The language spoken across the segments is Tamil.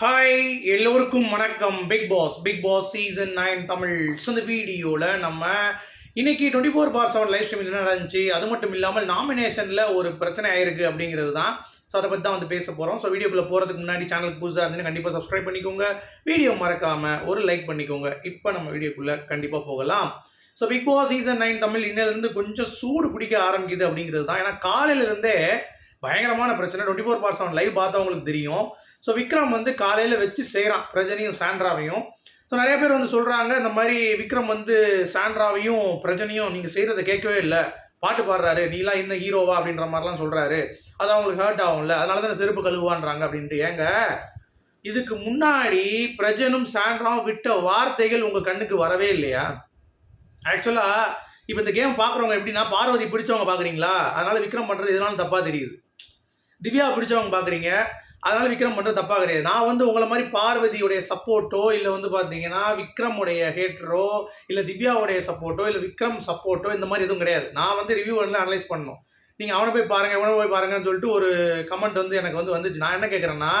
ஹாய் எல்லோருக்கும் வணக்கம். Bigg Boss Bigg Boss season nine Tamil. So இந்த வீடியோவில் நம்ம இன்னைக்கு twenty four bar seven live stream என்ன நடந்துச்சு? அது மட்டும் இல்லாமல் நாமினேஷனில் ஒரு பிரச்சனை ஆயிருக்கு அப்படிங்கிறது தான். ஸோ அதை பற்றி தான் வந்து பேச போகிறோம் ஸோ வீடியோக்குள்ளே போகிறதுக்கு முன்னாடி சேனலுக்கு புதுசாக இருந்துன்னு கண்டிப்பாக சப்ஸ்கிரைப் பண்ணிக்கோங்க. வீடியோ மறக்காமல் ஒரு லைக் பண்ணிக்கோங்க. இப்போ நம்ம வீடியோக்குள்ளே கண்டிப்பாக போகலாம். So Bigg Boss season nine Tamil இன்னிலிருந்து கொஞ்சம் சூடு பிடிக்க ஆரம்பிக்குது அப்படிங்கிறது தான். ஏன்னா காலையிலேருந்தே பயங்கரமான பிரச்சனை. Twenty four bar seven live பார்த்தவங்களுக்கு தெரியும். ஸோ விக்ரம் வந்து காலையில் வச்சு செய்கிறான் பிரஜனையும் சாண்ட்ராவையும். ஸோ நிறைய பேர் வந்து சொல்கிறாங்க இந்த மாதிரி விக்ரம் வந்து சாண்ட்ராவையும் பிரஜனையும் நீங்கள் செய்கிறத கேட்கவே இல்லை. பாட்டு பாடுறாரு நீலாம் என்ன ஹீரோவா அப்படின்ற மாதிரிலாம் சொல்கிறாரு அது அவங்களுக்கு ஹர்ட் ஆகும்ல. அதனால தானே செருப்பு கழுவான்றாங்க அப்படின்ட்டு. ஏங்க இதுக்கு முன்னாடி பிரஜனும் சாண்ட்ராவும் விட்ட வார்த்தைகள் உங்கள் கண்ணுக்கு வரவே இல்லையா? ஆக்சுவலாக இப்போ இந்த கேம் பார்க்குறவங்க எப்படின்னா பார்வதி பிடிச்சவங்க பார்க்குறீங்களா அதனால் விக்ரம் பண்ணுறது எதனாலும் தப்பாக தெரியுது. திவ்யா பிடிச்சவங்க பார்க்குறீங்க அதனால் விக்ரம் பண்ணுறது தப்பாக கிடையாது. நான் வந்து உங்களை மாதிரி பார்வதியுடைய சப்போர்ட்டோ இல்லை வந்து பார்த்தீங்கன்னா விக்ரமுடைய ஹேட்டரோ இல்லை திவ்யாவுடைய சப்போர்ட்டோ இல்லை விக்ரம் சப்போர்ட்டோ இந்த மாதிரி எதுவும் கிடையாது. நான் வந்து ரிவ்யூ வரல அனலைஸ் பண்ணணும். நீங்கள் அவனை போய் பாருங்கள் இவனை போய் பாருங்கன்னு சொல்லிட்டு ஒரு கமெண்ட் வந்து எனக்கு வந்து வந்துச்சு. நான் என்ன கேட்குறேன்னா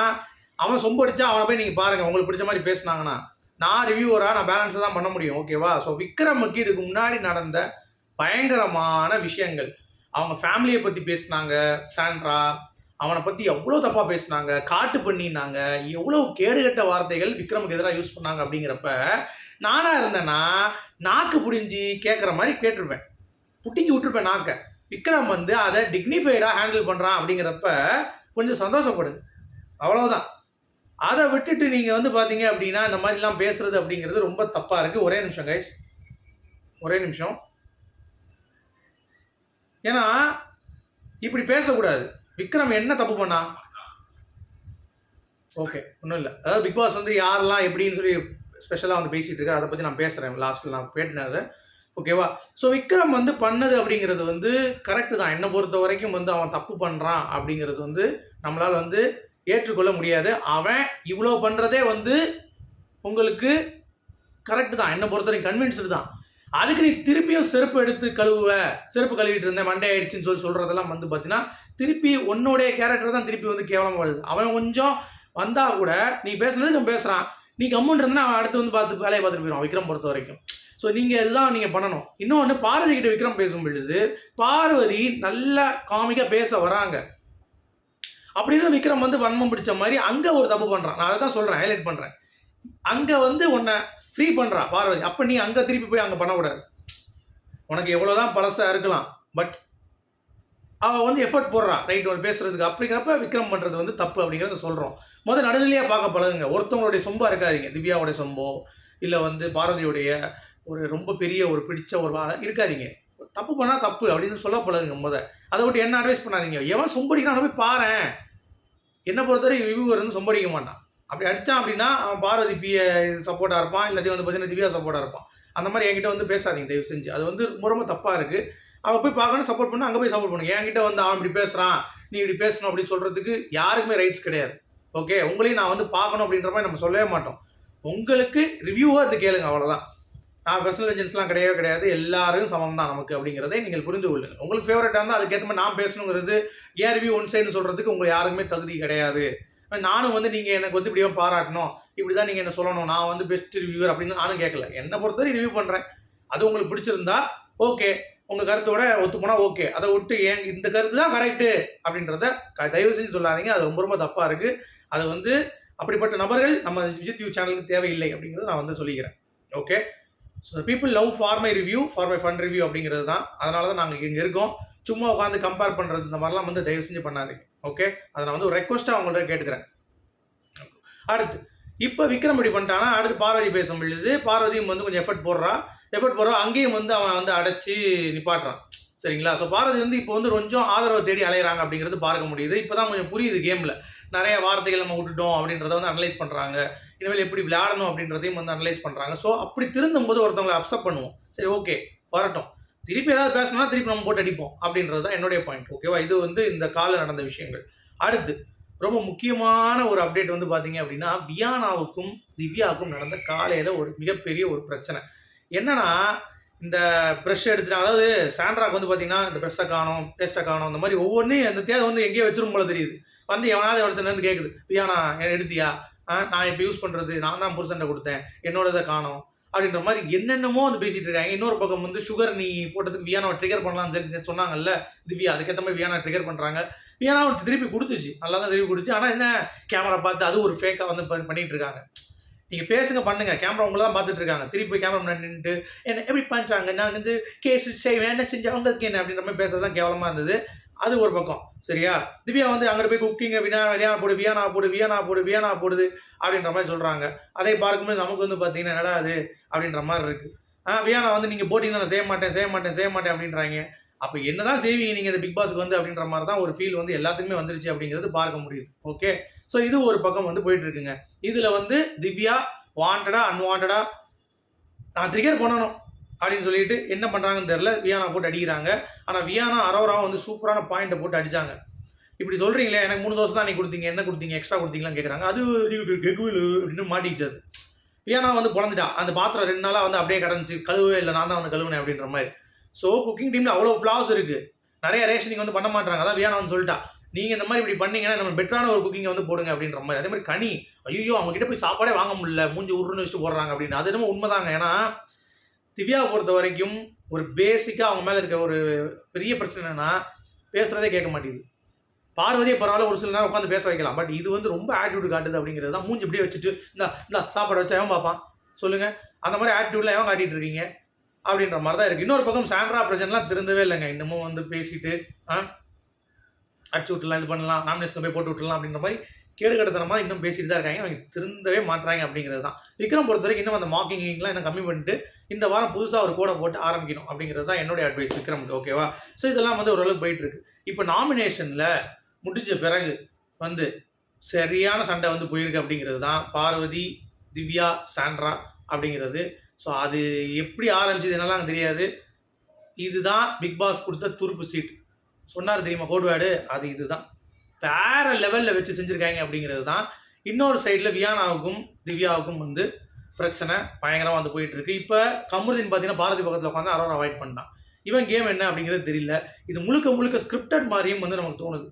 அவன் சொம்படிச்சா அவனை போய் நீங்கள் பாருங்கள் உங்களுக்கு பிடிச்ச மாதிரி பேசுனாங்கன்னா நான் ரிவ்யூவராக நான் பேலன்ஸை தான் பண்ண முடியும். ஓகேவா ஸோ விக்ரமுக்கு இதுக்கு முன்னாடி நடந்த பயங்கரமான விஷயங்கள். அவங்க ஃபேமிலியை பற்றி பேசினாங்க சாண்ட்ரா அவனை பற்றி எவ்வளோ தப்பாக பேசினாங்க காட்டு பண்ணினாங்க எவ்வளோ கேடுகட்ட வார்த்தைகள் விக்ரமுக்கு எதிராக யூஸ் பண்ணாங்க அப்படிங்கிறப்ப நானாக இருந்தேன்னா நாக்கு புடிஞ்சு கேட்குற மாதிரி கேட்டிருப்பேன். புட்டிங்கி விட்டுருப்பேன் நாக்கை. விக்ரம் வந்து அதை டிக்னிஃபைடாக ஹேண்டில் பண்ணுறான் அப்படிங்கிறப்ப கொஞ்சம் சந்தோஷப்படுது. அவ்வளவுதான். அதை விட்டுட்டு நீங்கள் வந்து பார்த்தீங்க அப்படின்னா இந்த மாதிரிலாம் பேசுறது அப்படிங்கிறது ரொம்ப தப்பாக இருக்குது ஒரே நிமிஷம் கைஸ் ஒரே நிமிஷம். ஏன்னா இப்படி பேசக்கூடாது. விக்ரம் என்ன தப்பு பண்ணா? ஓகே ஒன்றும் இல்லை. அதாவது பிக் பாஸ் வந்து யாரெல்லாம் எப்படின்னு சொல்லி ஸ்பெஷலாக வந்து பேசிகிட்டு இருக்கா அதை பற்றி நான் பேசுகிறேன் லாஸ்ட்டில் நான் பேட்டினது ஓகேவா ஸோ விக்ரம் வந்து பண்ணது அப்படிங்கிறது வந்து கரெக்டு தான். என்னை பொறுத்த வரைக்கும் வந்து அவன் தப்பு பண்ணுறான் அப்படிங்கிறது வந்து நம்மளால் வந்து ஏற்றுக்கொள்ள முடியாது. அவன் இவ்வளோ பண்ணுறதே வந்து உங்களுக்கு கரெக்டு தான். என்னை பொறுத்த வரைக்கும் கன்வின்ஸ்டு தான். அதுக்கு நீ திருப்பியும் செருப்பு எடுத்து கழுவுவ. செருப்பு கழுவிட்டு இருந்தேன் மண்டே ஆயிடுச்சுன்னு சொல்லி சொல்கிறதெல்லாம் வந்து பார்த்தீங்கன்னா திருப்பி உன்னுடைய கேரக்டர் தான் திருப்பி வந்து கேவலமாக வருது. அவன் கொஞ்சம் வந்தால் கூட நீ பேசுனது அவன் பேசுகிறான் நீ கம்முன்னு இருந்தா அவன் அடுத்து வந்து பார்த்து வேலையை பார்த்துட்டு போயிடும் விக்ரம் பொறுத்த வரைக்கும். ஸோ நீங்கள் எல்லாம் நீங்கள் பண்ணணும். இன்னொன்று பார்வதி கிட்ட விக்ரம் பேசும் பொழுது பார்வதி நல்லா காமிக்காக பேச வராங்க. அப்படி தான் விக்ரம் வந்து வன்மம் பிடிச்ச மாதிரி அங்கே ஒரு தப்பு பண்ணுறான் நான் அதை தான் சொல்கிறேன் ஹைலைட் பண்ணுறேன் அங்கே வந்து உன்னை ஃப்ரீ பண்ணுறான் பார்வதி. அப்போ நீ அங்கே திருப்பி போய் அங்கே பண்ணக்கூடாது. உனக்கு எவ்வளோதான் பழசாக இருக்கலாம் பட் அவள் வந்து எஃபர்ட் போடுறான் ரைட் ஒரு பேசுகிறதுக்கு அப்படிங்கிறப்ப விக்ரம் பண்ணுறது வந்து தப்பு அப்படிங்கிறத சொல்கிறோம் முதல் நடுநிலையாக பார்க்க பழகுங்க. ஒருத்தவங்களுடைய சொம்பா இருக்காதீங்க. திவ்யாவுடைய சொம்போ இல்லை வந்து பாரதியுடைய ஒரு ரொம்ப பெரிய ஒரு பிடிச்ச ஒரு இருக்காதிங்க இருக்காதீங்க. தப்பு பண்ணால் தப்பு அப்படின்னு சொல்ல பழகுங்க முத. அதை விட்டு என்ன அட்வைஸ் பண்ணாதீங்க. எவன் சொம்படிக்கிறான் போய் பாரேன். என்னை பொறுத்தவரை விபுவர் வந்து சொம்படிக்க மாட்டான். அப்படி அடித்தான் அப்படின்னா அவன் பார்வதி பிய சப்போர்ட்டாக இருப்பான் இல்லாட்டி வந்து பார்த்தீங்கன்னா திவ்யா சப்போர்ட்டாக இருப்பான். அந்த மாதிரி என்கிட்ட வந்து பேசாதீங்க தயவு செஞ்சு. அது வந்து ரொம்ப ரொம்ப தப்பாக இருக்குது அவன் போய் பார்க்கணும் சப்போர்ட் பண்ணு அங்கே போய் சப்போர்ட் பண்ணுங்க. என்கிட்ட வந்து அவன் இப்படி பேசுகிறான் நீ இப்படி பேசணும் அப்படின்னு சொல்கிறதுக்கு யாருக்குமே ரைட்ஸ் கிடையாது. ஓகே உங்களையும் நான் வந்து பார்க்கணும் அப்படின்ற மாதிரி நம்ம சொல்லவே மாட்டோம். உங்களுக்கு ரிவ்யூவாக அது கேளுங்க அவ்வளோதான் நான் பர்சனல் ஏஜென்ஸ்லாம் கிடையவே கிடையாது. எல்லாரும் சமம் தான் நமக்கு அப்படிங்கிறதை நீங்கள் புரிந்து கொள்ளுங்க. உங்களுக்கு ஃபேவரட்டாக இருந்தால் அதுக்கேற்ற மாதிரி நான் பேசணுங்கிறது ஏன் ரிவ்யூ ஒன் சைடுன்னு சொல்கிறதுக்கு உங்களுக்கு யாருக்குமே தகுதி கிடையாது. நானும் வந்து நீங்கள் எனக்கு வந்து இப்படியே பாராட்டணும் இப்படி தான் நீங்கள் என்ன சொல்லணும் நான் வந்து பெஸ்ட் ரிவ்யூவர் அப்படின்னு நானும் கேட்கல என்னை பொறுத்தவரை ரிவ்யூ பண்ணுறேன் அது உங்களுக்கு பிடிச்சிருந்தா ஓகே உங்கள் கருத்தோட ஒத்து போனால் ஓகே அதை விட்டு ஏன் இந்த கருத்து தான் கரெக்டு அப்படின்றத க- தயவு செஞ்சு சொல்லாதீங்க. அது ரொம்ப ரொம்ப தப்பாக இருக்குது அது வந்து அப்படிப்பட்ட நபர்கள் நம்ம விஜய் டிவி சேனலுக்கு தேவையில்லை அப்படிங்கிறத நான் வந்து சொல்லிக்கிறேன். Okay so people love for my review for my fun review அப்படிங்கிறது தான். அதனால தான் நாங்கள் இங்கே இருக்கோம். சும்மா உட்காந்து கம்பேர் பண்ணுறது இந்த மாதிரிலாம் வந்து தயவு செஞ்சு பண்ணாதீங்க. ஓகே அதை நான் வந்து ஒரு ரெக்வஸ்ட்டாக அவங்கள்ட்ட கேட்டுக்கிறேன். அடுத்து இப்போ விக்ரம் இப்படி பண்ணிட்டானா அடுத்து பார்வதி பேச முடியுது. பார்வதியும் வந்து கொஞ்சம் எஃபர்ட் போடுறா. எஃபர்ட் போடுறா அங்கேயும் வந்து அவன் வந்து அடைச்சி நிப்பாட்டுறான். சரிங்களா? ஸோ பார்வதி வந்து இப்போ வந்து கொஞ்சம் ஆதரவை தேடி அலையிறாங்க அப்படிங்கிறது பார்க்க முடியுது. இப்போ தான் கொஞ்சம் புரியுது கேமில் நிறைய வார்த்தைகள் நம்ம விட்டுட்டோம் அப்படின்றத வந்து அனலைஸ் பண்ணுறாங்க இனிமேல் எப்படி விளையாடணும் அப்படின்றதையும் வந்து அனலைஸ் பண்ணுறாங்க ஸோ அப்படி திருந்தும் போது ஒருத்தவங்களை அப்செப்ட் பண்ணுவோம். சரி ஓகே வரட்டும். திருப்பி ஏதாவது பேசணும்னா திருப்பி நம்ம போட்டு அடிப்போம் அப்படின்றது தான் என்னுடைய பாயிண்ட் ஓகேவா இது வந்து இந்த காலில் நடந்த விஷயங்கள். அடுத்து ரொம்ப முக்கியமான ஒரு அப்டேட் வந்து பார்த்தீங்க அப்படின்னா வியானாவுக்கும் திவ்யாவுக்கும் நடந்த காலையில் ஒரு மிகப்பெரிய ஒரு பிரச்சனை. என்னன்னா இந்த ப்ரெஷ் எடுத்துட்டு அதாவது சாண்ட்ராக்கு வந்து பார்த்தீங்கன்னா இந்த ப்ரெஷ்ஷை காணும் டேஸ்ட்டை காணும் இந்த மாதிரி ஒவ்வொன்றையும் அந்த தேவை வந்து எங்கேயோ வச்சிரும் போல தெரியுது. வந்து எவனாவது ஒருத்தன் வந்து கேட்குது வியானா எடுத்தியா? ஆ, நான் இப்போ யூஸ் பண்ணுறது நான் தான் புருஷன்ட்ட கொடுத்தேன் என்னோடதை காணோம். அப்படின்ற மாதிரி என்னென்னமோ வந்து பேசிட்டு இருக்காங்க. இன்னொரு பக்கம் வந்து சுகர் நீ போட்டதுக்கு வியானாவை ட்ரிகர் பண்ணலாம்னு சொல்லி சொன்னாங்கல்ல திவ்யா. அதுக்கேற்ற மாதிரி வியானா ட்ரிகர் பண்ணுறாங்க வியானா திருப்பி கொடுத்துச்சு. நல்லா தான் திருப்பி கொடுத்துச்சு. ஆனால் என்ன கேமரா பார்த்து அது ஒரு ஃபேக்காக வந்து ப- பண்ணிட்டு இருக்காங்க. நீங்கள் பேசுங்க பண்ணுங்கள் கேமரா உங்களை தான் பார்த்துட்டு இருக்காங்க. திருப்பி கேமரா முன்னாடி நின்றுட்டு என்ன எப்படி பண்ணுறாங்க நான் வந்து கேஸ் செய்வேன் என்ன செஞ்சேன் அவங்களுக்கு என்ன? அப்படின்ற மாதிரி பேசுறது தான் கேவலமாக இருந்தது. அது ஒரு பக்கம். சரியா? திவ்யா வந்து அங்கே போய் குக்கிங் அப்படின்னா வியானா போடு வியானா போடு வியானா போடு வியானா போடுது அப்படின்ற மாதிரி சொல்கிறாங்க அதை பார்க்கும்போது நமக்கு வந்து பார்த்தீங்கன்னா என்னடா அது அப்படின்ற மாதிரி இருக்குது ஆ வியானா வந்து நீங்கள் போட்டிங்கன்னா நான் செய்ய மாட்டேன் செய்ய மாட்டேன் செய்ய மாட்டேன் அப்படின்றாங்க. அப்போ என்ன தான் செய்வீங்க நீங்கள் இந்த பிக் பாஸ்க்கு வந்து அப்படின்ற மாதிரி தான் ஒரு ஃபீல் வந்து எல்லாத்துக்குமே வந்துருச்சு அப்படிங்கிறது பார்க்க முடியுது. ஓகே ஸோ இது ஒரு பக்கம் வந்து போயிட்டு இருக்குங்க இதில் வந்து திவ்யா வாண்டடாக அன்வாண்டடாக நான் ட்ரிகர் பண்ணணும் அப்படின்னு சொல்லிட்டு என்ன பண்ணுறாங்கன்னு தெரில வியானா போட்டு அடிக்கிறாங்க. ஆனால் வியானா அரோராவும் வந்து சூப்பரான பாயிண்ட்டை போட்டு அடிச்சாங்க. இப்படி சொல்கிறீங்களே எனக்கு மூணு தோசை தான் நீ கொடுத்தீங்க என்ன கொடுத்தீங்க எக்ஸ்ட்ரா கொடுத்தீங்களான்னு கேட்குறாங்க அது கெகுவில் அப்படின்னு மாட்டிக்கிச்சது பியானா வந்து பிறந்துட்டான் அந்த பாத்திரம் ரெண்டு நாளாக வந்து அப்படியே கிடந்துச்சு. கழுவவே இல்லை. நான் தான் வந்து கழுவுனேன் அப்படின்ற மாதிரி. ஸோ குக்கிங் டீமில் அவ்வளோ ஃப்ளாஸ் இருக்குது நிறைய ரேஷனிங் வந்து பண்ண மாட்டாங்க அதான் வியானா வந்து சொல்லிட்டா. நீங்கள் இந்த மாதிரி இப்படி பண்ணீங்கன்னா நம்ம பெட்டரான ஒரு குக்கிங்கை வந்து போடுங்க அப்படின்ற மாதிரி. அதே மாதிரி கனி. ஐயோ அவங்க கிட்ட போய் சாப்பாடே வாங்க முடியல. மூஞ்சி உருன்னு வச்சுட்டு போடுறாங்க அப்படின்னு. அது என்னமோ உண்மைதாங்க. ஏன்னா திவ்யாவை பொறுத்த வரைக்கும் ஒரு பேசிக்காக அவங்க மேலே இருக்க ஒரு பெரிய பிரச்சனை என்னன்னா பேசுகிறதே கேட்க மாட்டேங்குது. பார்வதியே பரவாயில்ல ஒரு சில நேரம் உட்காந்து பேச வைக்கலாம். பட் இது வந்து ரொம்ப ஆட்டிடியூட் காட்டுது அப்படிங்கிறது தான். மூஞ்சி இப்படியே வச்சுட்டு இந்த இந்த சாப்பாடு வச்சா எவன் பார்ப்பான். சொல்லுங்கள் அந்த மாதிரி ஆட்டிடியூட்ல எவன் காட்டிட்டு இருக்கீங்க. அப்படின்ற மாதிரி தான் இருக்குது இன்னொரு பக்கம் சாண்ட்ரா பிரச்சனைலாம் திருந்தவே இல்லைங்க. இன்னமும் வந்து பேசிட்டு ஆ அடிச்சு விட்டுலாம் இது பண்ணலாம் நாமினேஷன் போய் போட்டு விட்டுலாம் அப்படின்ற மாதிரி கேடு கட்டத்தனமா இன்னும் பேசிட்டு தான் இருக்காங்க. அவங்க திருந்தவே மாட்றாங்க அப்படிங்கிறது தான். விக்ரம் பொறுத்த வரைக்கும் இன்னும் அந்த மாக்கிங்லாம் இன்னும் கம்மி பண்ணிட்டு இந்த வாரம் புதுசாக ஒரு கோடை போட்டு ஆரம்பிக்கணும் அப்படிங்கிறது தான் என்னுடைய அட்வைஸ் விக்ரமுக்கு ஓகேவா ஸோ இதெல்லாம் வந்து ஓரளவுக்கு போயிட்டு இருக்கு. இப்போ நாமினேஷனில் முடிஞ்ச பிறகு வந்து சரியான சண்டை வந்து போயிருக்கு அப்படிங்கிறது தான் பார்வதி திவ்யா சாண்ட்ரா அப்படிங்கிறது. ஸோ அது எப்படி ஆரம்பிச்சது என்னலாம் எனக்கு தெரியாது. இதுதான் பிக் பாஸ் கொடுத்த துருப்பு சீட். சொன்னார் தெரியுமா கோட்வேடு? அது இதுதான். வேறு லெவலில் வச்சு செஞ்சுருக்காங்க அப்படிங்கிறது தான் இன்னொரு சைடில் வியானாவுக்கும் திவ்யாவுக்கும் வந்து பிரச்சனை பயங்கரமாக வந்து போயிட்டுருக்கு. இப்போ கமருதீன் பார்த்தீங்கன்னா பாரதி பக்கத்தில் உட்காந்து அரோரா அவாய்ட் பண்ணான் இவன் கேம் என்ன அப்படிங்கிறது தெரியல. இது முழுக்க முழுக்க ஸ்கிரிப்டட் மாதிரியும் வந்து நமக்கு தோணுது.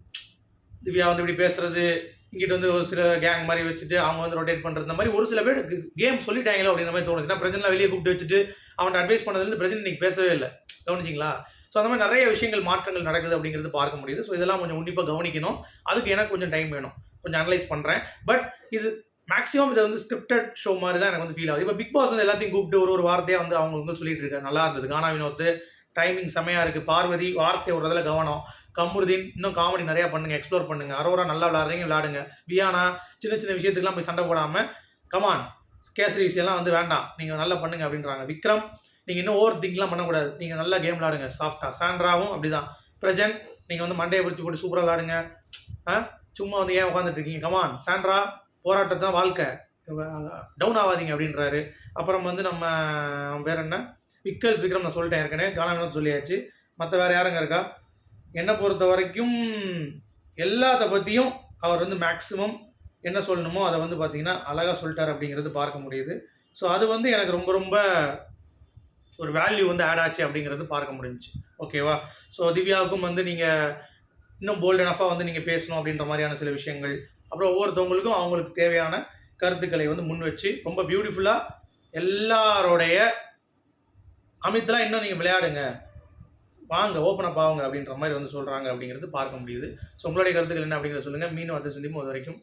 திவ்யா வந்து இப்படி பேசுறது இங்கிட்ட வந்து ஒரு சில கேங் மாதிரி வச்சுட்டு அவங்க வந்து ரொட்டேட் பண்ணுறது இந்த மாதிரி ஒரு சில பேர் கேம் சொல்லிட்டாங்களோ அப்படின்ற மாதிரி தோணுது. ஏன்னா பிரஜன்லாம் வெளியே கூப்பிட்டு வச்சுட்டு அவன்கிட்ட அட்வைஸ் பண்ணதுலேருந்து பிரஜன் இன்னைக்கு பேசவே இல்லை. கவனிச்சிங்களா? ஸோ அந்த மாதிரி நிறைய விஷயங்கள் மாற்றங்கள் நடக்குது அப்படிங்கிறது பார்க்க முடியுது. ஸோ இதெல்லாம் கொஞ்சம் உண்டிப்பாக கவனிக்கணும். அதுக்கு எனக்கு கொஞ்சம் டைம் வேணும். கொஞ்சம் அனலைஸ் பண்ணுறேன் பட் இது மேக்ஸிமம் இதை வந்து ஸ்கிரிப்டட் ஷோ மாதிரி தான் எனக்கு வந்து ஃபீல் ஆகுது. இப்போ பிக் பாஸ் வந்து எல்லாத்தையும் கூப்பிட்டு ஒரு ஒரு வார்த்தையாக வந்து அவங்க வந்து சொல்லிட்டு இருக்காரு. நல்லா இருந்தது. கானா வினோத்து டைமிங் செமையாக இருக்குது பார்வதி வார்த்தை விடுறதுல கவனம். கமருதீன் இன்னும் காமெடி நிறையா பண்ணுங்க எக்ஸ்ப்ளோர் பண்ணுங்க. அரோரா நல்லா விளாடுறீங்க விளாடுங்க வியானா சின்ன சின்ன விஷயத்துக்குலாம் போய் சண்டை போடாமல் கமான் கேசரி விஷயம்லாம் வந்து வேண்டாம். நீங்கள் நல்லா பண்ணுங்க அப்படின்றாங்க. விக்ரம் நீங்கள் இன்னும் ஓவர் திங்க்லாம் பண்ணக்கூடாது. நீங்கள் நல்லா கேம் விளாடுங்க சாஃப்டாக சாண்ட்ராவும் அப்படிதான். பிரஜன் நீங்கள் வந்து மண்டையை பிடிச்சி போட்டு சூப்பராக விளாடுங்க ஆ? சும்மா வந்து ஏன் உட்காந்துட்டு இருக்கீங்க கமான் சாண்ட்ரா போராட்டத்தான் வாழ்க்கை. டவுன் ஆகாதீங்க அப்படின்றாரு. அப்புறம் வந்து நம்ம பேர் என்ன? விக்கல்ஸ் விக்ரம் நான் சொல்லிட்டேன் ஏற்கனவே காணாமல் சொல்லியாச்சு. மற்ற வேறு யாருங்க இருக்கா? என்னை பொறுத்த வரைக்கும் எல்லாத்த பற்றியும் அவர் வந்து மேக்ஸிமம் என்ன சொல்லணுமோ அதை வந்து பார்த்தீங்கன்னா அழகாக சொல்லிட்டார் அப்படிங்கிறது பார்க்க முடியுது. ஸோ அது வந்து எனக்கு ரொம்ப ரொம்ப ஒரு வேல்யூ வந்து ஆட் ஆச்சு அப்படிங்கிறது பார்க்க முடிஞ்சுச்சு. ஓகேவா ஸோ திவ்யாவுக்கும் வந்து நீங்கள் இன்னும் போல்ட் எனஃபாக வந்து நீங்கள் பேசணும் அப்படின்ற மாதிரியான சில விஷயங்கள். அப்புறம் ஒவ்வொருத்தவங்களுக்கும் அவங்களுக்கு தேவையான கருத்துக்களை வந்து முன் வச்சு ரொம்ப பியூட்டிஃபுல்லாக எல்லாரோடைய அமித்லாம் இன்னும் நீங்கள் விளையாடுங்க. வாங்க ஓப்பன் அப் ஆகுங்க அப்படின்ற மாதிரி வந்து சொல்கிறாங்க அப்படிங்கிறது பார்க்க முடியுது. ஸோ உங்களுடைய கருத்துக்கள் என்ன அப்படிங்கிறத சொல்லுங்கள் மீன் வந்து சிந்திப்போம் அது வரைக்கும்